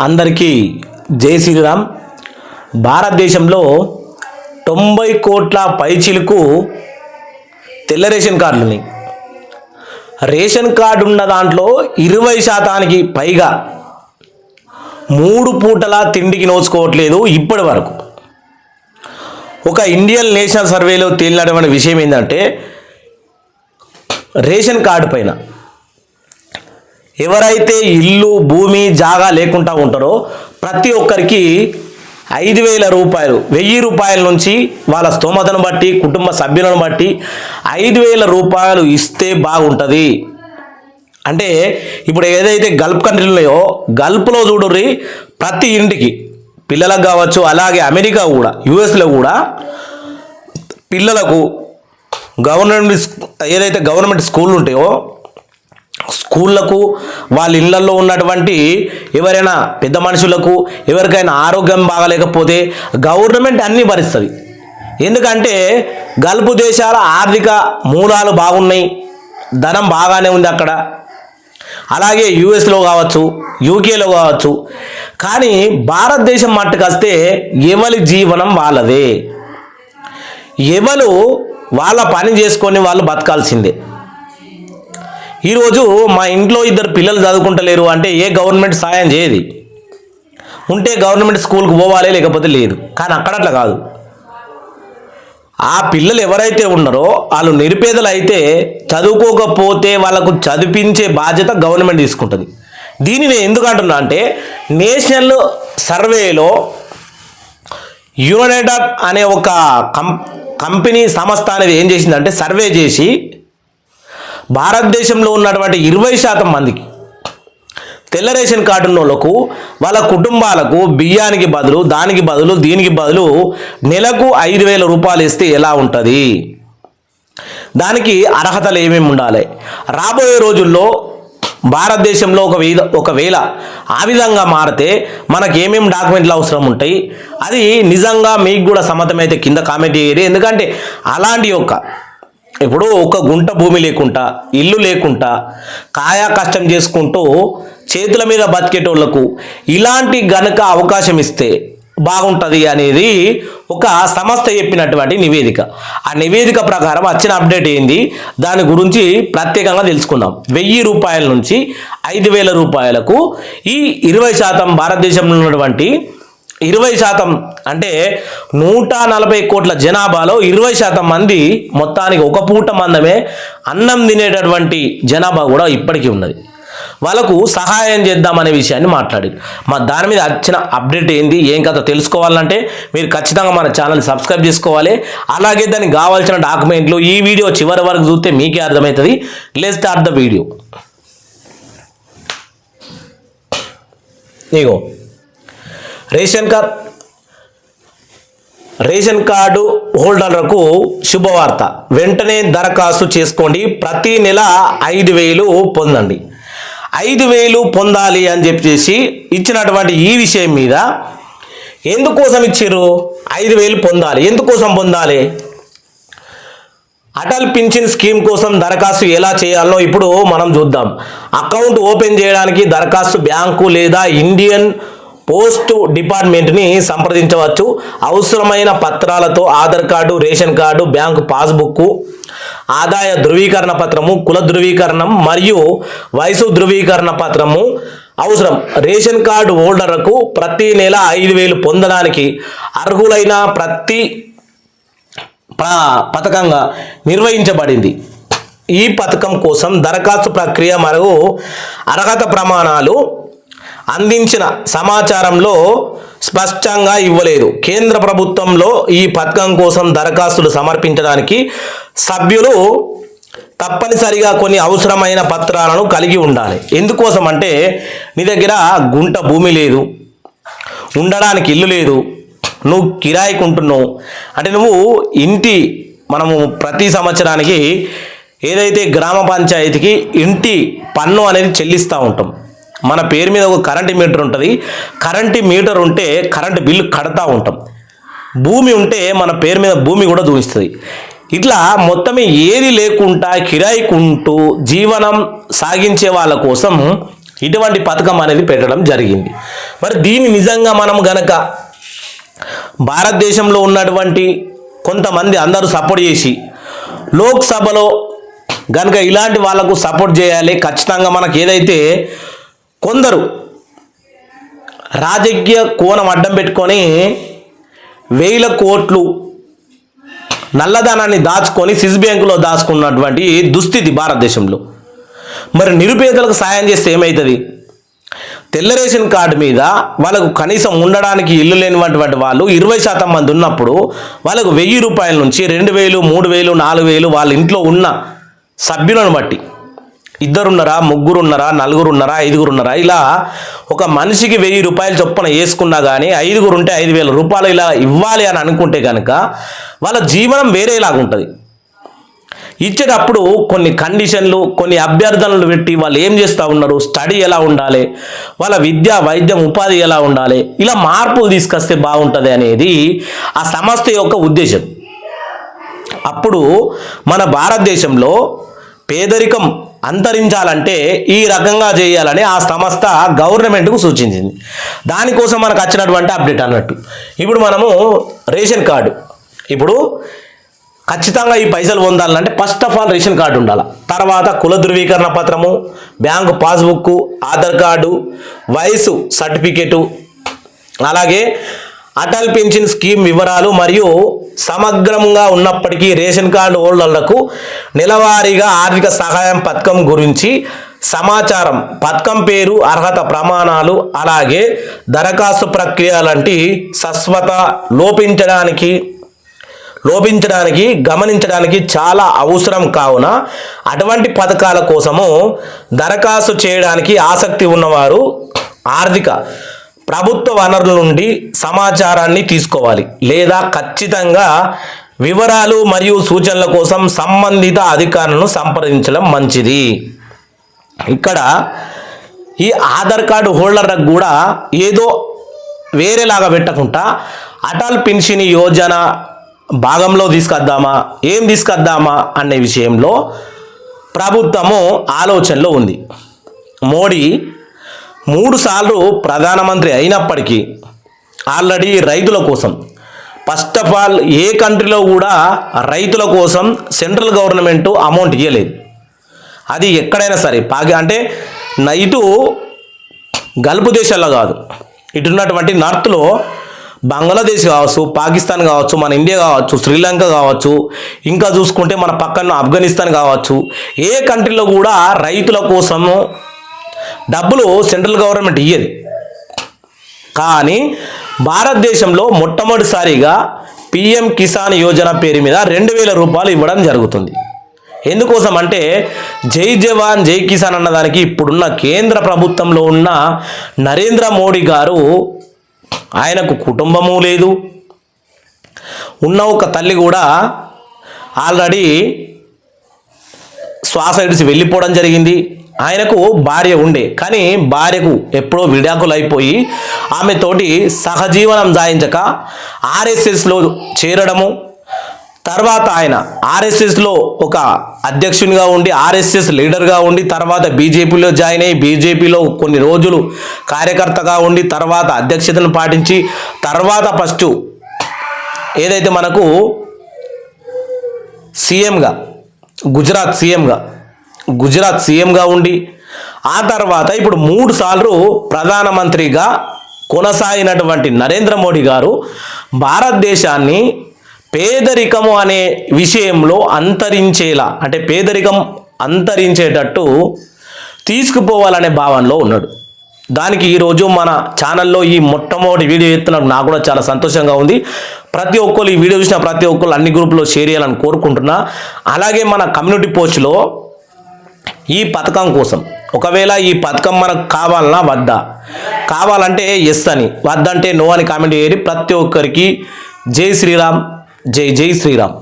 అందరికీ జై శ్రీరామ్. భారతదేశంలో తొంభై కోట్ల పైచీలకు తెల్ల రేషన్ కార్డులు ఉన్నాయి రేషన్ కార్డు ఉన్న దాంట్లో ఇరవై శాతానికి పైగా మూడు పూటల తిండికి నోచుకోవట్లేదు ఇప్పటి వరకు. ఒక ఇండియన్ నేషనల్ సర్వేలో తేలినటువంటి విషయం ఏంటంటే రేషన్ కార్డు పైన ఎవరైతే ఇల్లు భూమి జాగా లేకుండా ఉంటారో ప్రతి ఒక్కరికి ఐదు వేల రూపాయలు వెయ్యి రూపాయల నుంచి వాళ్ళ స్తోమతను బట్టి కుటుంబ సభ్యులను బట్టి ఐదు వేల రూపాయలు ఇస్తే బాగుంటుంది. అంటే ఇప్పుడు ఏదైతే గల్ఫ్ కంట్రీలు ఉన్నాయో గల్ఫ్లో చూడుర్రి ప్రతి ఇంటికి పిల్లలకు కావచ్చు అలాగే అమెరికా కూడా యుఎస్లో కూడా పిల్లలకు గవర్నమెంట్ ఏదైతే గవర్నమెంట్ స్కూళ్ళు ఉంటాయో స్కూళ్ళకు వాళ్ళ ఇళ్ళలో ఉన్నటువంటి ఎవరైనా పెద్ద మనుషులకు ఎవరికైనా ఆరోగ్యం బాగాలేకపోతే గవర్నమెంట్ అన్నీ భరిస్తుంది. ఎందుకంటే గల్పు దేశాల ఆర్థిక మూలాలు బాగున్నాయి ధనం బాగానే ఉంది అక్కడ. అలాగే యుఎస్లో కావచ్చు యూకేలో కావచ్చు. కానీ భారతదేశం మట్టుకొస్తే ఎవరి జీవనం వాళ్ళదే. ఎవరు వాళ్ళ పని చేసుకొని వాళ్ళు బతకాల్సిందే. ఈరోజు మా ఇంట్లో ఇద్దరు పిల్లలు చదువుకుంటలేరు అంటే ఏ గవర్నమెంట్ సాయం చేయదు. ఉంటే గవర్నమెంట్ స్కూల్కి పోవాలి లేకపోతే లేదు. కానీ అక్కడ అట్లా కాదు. ఆ పిల్లలు ఎవరైతే ఉన్నారో వాళ్ళు నిరుపేదలు అయితే చదువుకోకపోతే వాళ్ళకు చదివించే బాధ్యత గవర్నమెంట్ తీసుకుంటుంది. దీన్ని నేను ఎందుకు అంటున్నా అంటే నేషనల్ సర్వేలో యునైటెడ్ అనే ఒక కం కంపెనీ సంస్థ అనేది ఏం చేసిందంటే సర్వే చేసి భారతదేశంలో ఉన్నటువంటి ఇరవై శాతం మందికి తెల్ల రేషన్ కార్డు ఉన్నోళ్ళకు వాళ్ళ కుటుంబాలకు బియ్యానికి బదులు దానికి బదులు దీనికి బదులు నెలకు ఐదు వేల రూపాయలు ఇస్తే ఎలా ఉంటుంది? దానికి అర్హతలు ఏమేమి ఉండాలి? రాబోయే రోజుల్లో భారతదేశంలో ఒక వేద ఒకవేళ ఆ విధంగా మారితే మనకి ఏమేమి డాక్యుమెంట్లు అవసరం ఉంటాయి? అది నిజంగా మీకు కూడా సమ్మతమైతే కింద కామెంట్ చేయరు ఎందుకంటే అలాంటి యొక్క ఇప్పుడు ఒక గుంట భూమి లేకుండా ఇల్లు లేకుండా కాయా కష్టం చేసుకుంటూ చేతుల మీద బతికేటోళ్ళకు ఇలాంటి గనక అవకాశం ఇస్తే బాగుంటుంది అనేది ఒక సంస్థ చెప్పినటువంటి నివేదిక. ఆ నివేదిక ప్రకారం వచ్చిన అప్డేట్ ఏంది? దాని గురించి ప్రత్యేకంగా తెలుసుకుందాం. వెయ్యి రూపాయల నుంచి ఐదు వేల రూపాయలకు ఈ ఇరవై శాతం భారతదేశంలో ఉన్నటువంటి ఇరవై శాతం అంటే నూట నలభై కోట్ల జనాభాలో ఇరవై శాతం మంది మొత్తానికి ఒక పూట మందమే అన్నం తినేటటువంటి జనాభా కూడా ఇప్పటికీ ఉన్నది. వాళ్ళకు సహాయం చేద్దామనే విషయాన్ని మాట్లాడి మా దాని మీద వచ్చిన అప్డేట్ ఏంది ఏం కథ తెలుసుకోవాలంటే మీరు ఖచ్చితంగా మన ఛానల్ని సబ్స్క్రైబ్ చేసుకోవాలి. అలాగే దానికి కావాల్సిన డాక్యుమెంట్లు ఈ వీడియో చివరి వరకు చూస్తే మీకే అర్థమవుతుంది. లెస్ స్టార్ట్ ద వీడియో ఇగో. రేషన్ కార్డ్ రేషన్ కార్డు హోల్డర్లకు శుభవార్త. వెంటనే దరఖాస్తు చేసుకోండి. ప్రతి నెల ఐదు వేలు పొందండి. ఐదు వేలు పొందాలి అని చెప్పేసి ఇచ్చినటువంటి ఈ విషయం మీద ఎందుకోసం ఇచ్చారు? ఐదు వేలు పొందాలి. ఎందుకోసం పొందాలి? అటల్ పింఛన్ స్కీమ్ కోసం దరఖాస్తు ఎలా చేయాలో ఇప్పుడు మనం చూద్దాం. అకౌంట్ ఓపెన్ చేయడానికి దరఖాస్తు బ్యాంకు లేదా ఇండియన్ పోస్ట్ డిపార్ట్మెంట్ని సంప్రదించవచ్చు. అవసరమైన పత్రాలతో Aadhaar card ration card bank passbook ఆదాయ ధృవీకరణ పత్రము కుల ధృవీకరణం మరియు వయసు ధృవీకరణ పత్రము అవసరం. రేషన్ కార్డు హోల్డర్లకు ప్రతి నెల ఐదు వేలు పొందడానికి అర్హులైన ప్రతి పథకంగా నిర్వహించబడింది. ఈ పథకం కోసం దరఖాస్తు ప్రక్రియ మరియు అర్హత ప్రమాణాలు అందించిన సమాచారంలో స్పష్టంగా ఇవ్వలేదు. కేంద్ర ప్రభుత్వంలో ఈ పథకం కోసం దరఖాస్తులు సమర్పించడానికి సభ్యులు తప్పనిసరిగా కొన్ని అవసరమైన పత్రాలను కలిగి ఉండాలి. ఎందుకోసం అంటే నీ దగ్గర గుంట భూమి లేదు ఉండడానికి ఇల్లు లేదు నువ్వు కిరాయికి ఉంటున్నావు. అంటే నువ్వు ఇంటి మనము ప్రతి సంవత్సరానికి ఏదైతే గ్రామ పంచాయతీకి ఇంటి పన్ను అనేది చెల్లిస్తూ ఉంటాం. మన పేరు మీద ఒక కరెంటు మీటర్ ఉంటుంది. కరెంటు మీటర్ ఉంటే కరెంటు బిల్లు కడతా ఉంటాం. భూమి ఉంటే మన పేరు మీద భూమి కూడా చూపిస్తుంది ఇట్లా మొత్తం ఏది లేకుండా కిరాయికుంటూ జీవనం సాగించే వాళ్ళ కోసం ఇటువంటి పథకం అనేది పెట్టడం జరిగింది. మరి దీన్ని నిజంగా మనం గనక భారతదేశంలో ఉన్నటువంటి కొంతమంది అందరూ సపోర్ట్ చేసి లోక్సభలో గనక ఇలాంటి వాళ్ళకు సపోర్ట్ చేయాలి. ఖచ్చితంగా మనకు ఏదైతే కొందరు రాజకీయ కోణం అడ్డం పెట్టుకొని వేల కోట్లు నల్లధనాన్ని దాచుకొని స్విస్ బ్యాంకులో దాచుకున్నటువంటి దుస్థితి భారతదేశంలో. మరి నిరుపేదలకు సాయం చేస్తే ఏమవుతుంది తెల్ల రేషన్ కార్డు మీద వాళ్ళకు కనీసం ఉండడానికి ఇల్లు లేనివంటి వాళ్ళు ఇరవై శాతం మంది ఉన్నప్పుడు వాళ్ళకు వెయ్యి రూపాయల నుంచి రెండు వేలు మూడు వేలు నాలుగు వేలు వాళ్ళ ఇంట్లో ఉన్న సభ్యులను బట్టి ఇద్దరున్నారా ముగ్గురున్నారా నలుగురున్నారా ఐదుగురున్నారా? ఇలా ఒక మనిషికి వెయ్యి రూపాయలు చొప్పున వేసుకున్నా కానీ ఐదుగురు ఉంటే ఐదు వేల రూపాయలు ఇలా ఇవ్వాలి అని అనుకుంటే కనుక వాళ్ళ జీవనం వేరేలాగా ఉంటుంది. ఇచ్చేటప్పుడు కొన్ని కండిషన్లు కొన్ని అభ్యర్థనలు పెట్టి వాళ్ళు ఏం చేస్తూ ఉన్నారు? స్టడీ ఎలా ఉండాలి? వాళ్ళ విద్య వైద్యం ఉపాధి ఎలా ఉండాలి? ఇలా మార్పులు తీసుకొస్తే బాగుంటుంది అనేది ఆ సంస్థ యొక్క ఉద్దేశం. అప్పుడు మన భారతదేశంలో పేదరికం అంతరించాలంటే ఈ రకంగా చేయాలని ఆ సంస్థ గవర్నమెంట్కు సూచించింది. దానికోసం మనకు వచ్చినటువంటి అప్డేట్ అన్నట్టు. ఇప్పుడు మనము రేషన్ కార్డు. ఇప్పుడు ఖచ్చితంగా ఈ పైసలు పొందాలంటే first of all ration card ఉండాలి. తర్వాత కుల ధృవీకరణ పత్రము బ్యాంకు పాస్బుక్ ఆధార్ కార్డు వయసు సర్టిఫికేటు అలాగే అటల్ పెన్షన్ స్కీమ్ వివరాలు మరియు సమగ్రంగా ఉన్నప్పటికీ రేషన్ కార్డు హోల్డర్లకు నెలవారీగా ఆర్థిక సహాయం పథకం గురించి సమాచారం. పథకం పేరు అర్హత ప్రమాణాలు అలాగే దరఖాస్తు ప్రక్రియ లాంటి సస్వత లోపించడానికి లోపించడానికి గమనించడానికి చాలా అవసరం కావున అటువంటి పథకాల కోసము దరఖాస్తు చేయడానికి ఆసక్తి ఉన్నవారు ఆర్థిక ప్రభుత్వ వనరుల నుండి సమాచారాన్ని తీసుకోవాలి లేదా ఖచ్చితంగా వివరాలు మరియు సూచనల కోసం సంబంధిత అధికారులను సంప్రదించడం మంచిది. ఇక్కడ ఈ ఆధార్ కార్డు హోల్డర్లకు కూడా ఏదో వేరేలాగా పెట్టకుండా అటల్ పెన్షన్ యోజన భాగంలో తీసుకొద్దామా ఏం తీసుకొద్దామా అనే విషయంలో ప్రభుత్వము ఆలోచనలో ఉంది. మోడీ మూడుసార్లు ప్రధానమంత్రి అయినప్పటికీ ఆల్రెడీ రైతుల కోసం. ఫస్ట్ ఆఫ్ ఆల్ ఏ కంట్రీలో కూడా రైతుల కోసం సెంట్రల్ గవర్నమెంట్ అమౌంట్ ఇవ్వలేదు అది ఎక్కడైనా సరే పాకి అంటే ఇటు గల్ఫ్ దేశాల్లో కాదు ఇటున్నటువంటి నార్త్లో బంగ్లాదేశ్ కావచ్చు పాకిస్తాన్ కావచ్చు మన ఇండియా కావచ్చు శ్రీలంక కావచ్చు ఇంకా చూసుకుంటే మన పక్కన ఆఫ్ఘనిస్తాన్ కావచ్చు ఏ కంట్రీలో కూడా రైతుల కోసము డబ్బులు సెంట్రల్ గవర్నమెంట్ ఇయ్యదు. కానీ భారతదేశంలో మొట్టమొదటిసారిగా పిఎం కిసాన్ యోజన పేరు మీద రెండు వేల రూపాయలు ఇవ్వడం జరుగుతుంది. ఎందుకోసం అంటే జై జవాన్ జై కిసాన్ అన్నదానికి ఇప్పుడున్న కేంద్ర ప్రభుత్వంలో ఉన్న నరేంద్ర మోడీ గారు ఆయనకు కుటుంబము లేదు. ఉన్న ఒక తల్లి కూడా ఆల్రెడీ శ్వాస విడిచి వెళ్ళిపోవడం జరిగింది. ఆయనకు భార్య ఉండే. కానీ భార్యకు ఎప్పుడో విడాకులు అయిపోయి ఆమెతోటి సహజీవనం సాయించక ఆర్ఎస్ఎస్లో చేరడము. తర్వాత ఆయన ఆర్ఎస్ఎస్లో ఒక అధ్యక్షునిగా ఉండి ఆర్ఎస్ఎస్ లీడర్గా ఉండి తర్వాత బీజేపీలో జాయిన్ అయ్యి బీజేపీలో కొన్ని రోజులు కార్యకర్తగా ఉండి తర్వాత అధ్యక్షతను పాటించి తర్వాత ఫస్ట్ ఏదైతే మనకు సీఎంగా గుజరాత్ సీఎంగా గుజరాత్ సీఎంగా ఉండి ఆ తర్వాత ఇప్పుడు మూడు సార్లు ప్రధానమంత్రిగా కొనసాగినటువంటి నరేంద్ర మోడీ గారు భారతదేశాన్ని పేదరికము అనే విషయంలో అంతరించేలా అంటే పేదరికం అంతరించేటట్టు తీసుకుపోవాలనే భావనలో ఉన్నాడు. దానికి ఈరోజు మన ఛానల్లో ఈ మొట్టమొదటి వీడియో ఎత్తున నాకు కూడా చాలా సంతోషంగా ఉంది. ప్రతి ఒక్కరు ఈ వీడియో చూసిన ప్రతి ఒక్కరు అన్ని గ్రూపులో షేర్ చేయాలని కోరుకుంటున్నా. అలాగే మన కమ్యూనిటీ పోస్ట్లో ఈ పథకం కోసం ఒకవేళ ఈ పథకం మనకు కావాలన్నా వద్దా. కావాలంటే ఎస్ అని వద్దంటే నో అని కామెంట్ చేయండి. ప్రతి ఒక్కరికి జై శ్రీరామ్ జై జై శ్రీరామ్.